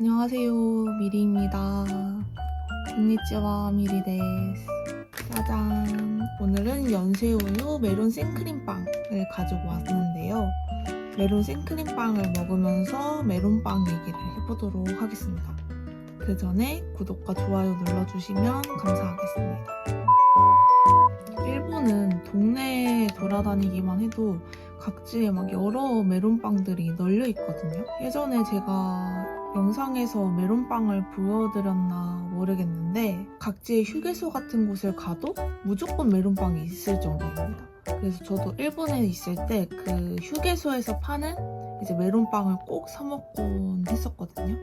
안녕하세요 미리입니다. konnichiwa 미리 데스. 짜잔. 오늘은 연새우유 메론 생크림빵을 가지고 왔는데요. 메론 생크림빵을 먹으면서 메론빵 얘기를 해보도록 하겠습니다. 그 전에 구독과 좋아요 눌러주시면 감사하겠습니다. 일본은 동네에 돌아다니기만 해도 각지에 막 여러 메론빵들이 널려 있거든요. 예전에 제가 영상에서 메론빵을 보여드렸나 모르겠는데 각지의 휴게소 같은 곳을 가도 무조건 메론빵이 있을 정도입니다. 그래서 저도 일본에 있을 때 그 휴게소에서 파는 이제 메론빵을 꼭 사 먹곤 했었거든요.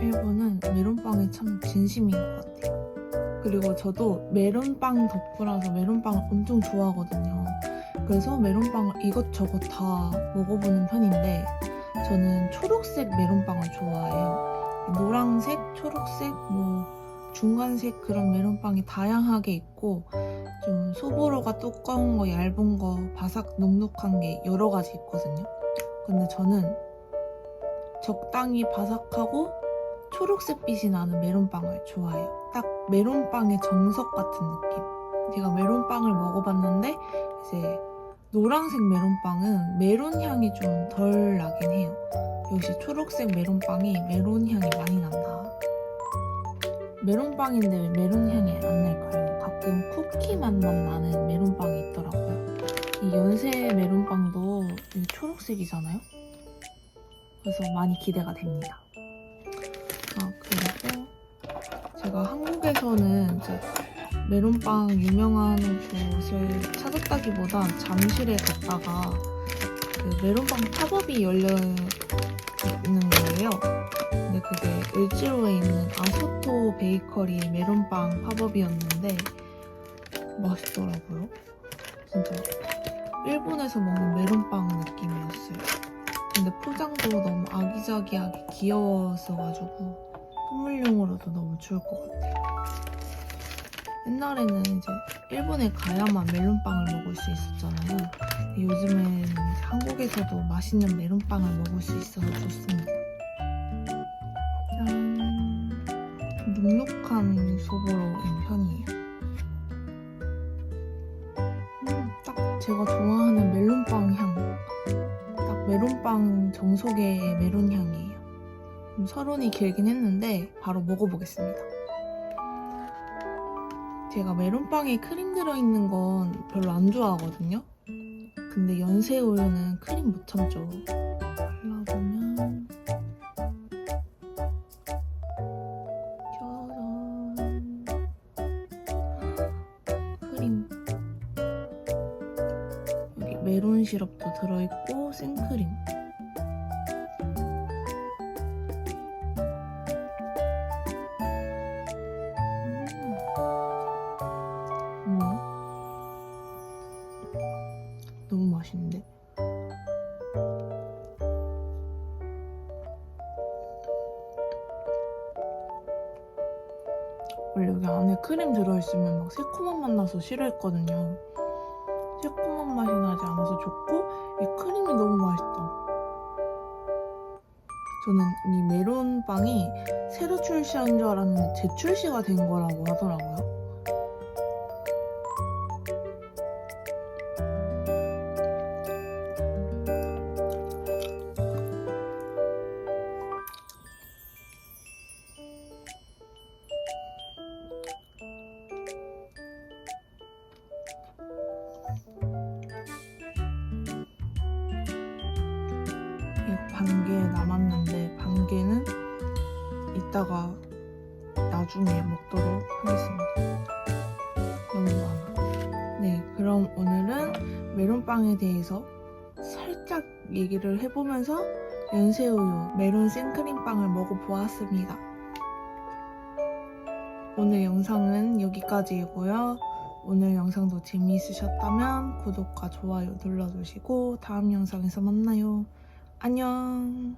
일본은 메론빵에 참 진심인 것 같아요. 그리고 저도 메론빵 덕후라서 메론빵을 엄청 좋아하거든요. 그래서 메론빵을 이것저것 다 먹어보는 편인데 저는 초록색 메론빵을 좋아해요. 노란색, 초록색, 뭐 중간색 그런 메론빵이 다양하게 있고 좀 소보로가 두꺼운 거, 얇은 거, 바삭 눅눅한 게 여러 가지 있거든요. 근데 저는 적당히 바삭하고 초록색 빛이 나는 메론빵을 좋아해요. 딱 메론빵의 정석 같은 느낌. 제가 메론빵을 먹어봤는데 이제 노란색 메론빵은 메론 향이 좀 덜 나긴 해요. 역시 초록색 메론빵이 메론 향이 많이 난다. 메론빵인데 왜 메론 향이 안 날까요? 가끔 쿠키 맛만 나는 메론빵이 있더라고요. 이 연세 메론빵도 이 초록색이잖아요? 그래서 많이 기대가 됩니다. 아, 그리고 제가 한국에서는 이제 메론빵 유명한 곳을 찾았다기보단 잠실에 갔다가 그 메론빵 팝업이 열려 있는 거예요. 근데 그게 을지로에 있는 아소토 베이커리의 메론빵 팝업이었는데 맛있더라고요. 진짜 일본에서 먹는 메론빵 느낌이었어요. 근데 포장도 너무 아기자기하게 귀여웠어가지고 선물용으로도 너무 좋을 것 같아요. 옛날에는 이제 일본에 가야만 멜론빵을 먹을 수 있었잖아요. 요즘엔 한국에서도 맛있는 멜론빵을 먹을 수 있어서 좋습니다. 짠. 눅눅한 소보로인 편이에요. 음, 딱 제가 좋아하는 멜론빵 향. 딱 메론빵 정석의 메론 향이에요. 좀 서론이 길긴 했는데 바로 먹어보겠습니다. 제가 메론빵에 크림 들어있는 건 별로 안 좋아하거든요. 근데 연새우유는 크림 못 참죠. 발라보면 짜잔 크림 여기 메론 시럽도 들어있고 생크림 안에 크림 들어있으면 막 새콤한 맛 나서 싫어했거든요. 새콤한 맛이 나지 않아서 좋고 이 크림이 너무 맛있다. 저는 이 메론빵이 새로 출시한 줄 알았는데 재출시가 된 거라고 하더라고요. 반개 남았는데 반개는 이따가 나중에 먹도록 하겠습니다. 너무 많아. 네, 그럼 오늘은 메론빵에 대해서 살짝 얘기를 해보면서 연새우유 메론 생크림빵을 먹어보았습니다. 오늘 영상은 여기까지이고요. 오늘 영상도 재미있으셨다면 구독과 좋아요 눌러주시고 다음 영상에서 만나요. 안녕.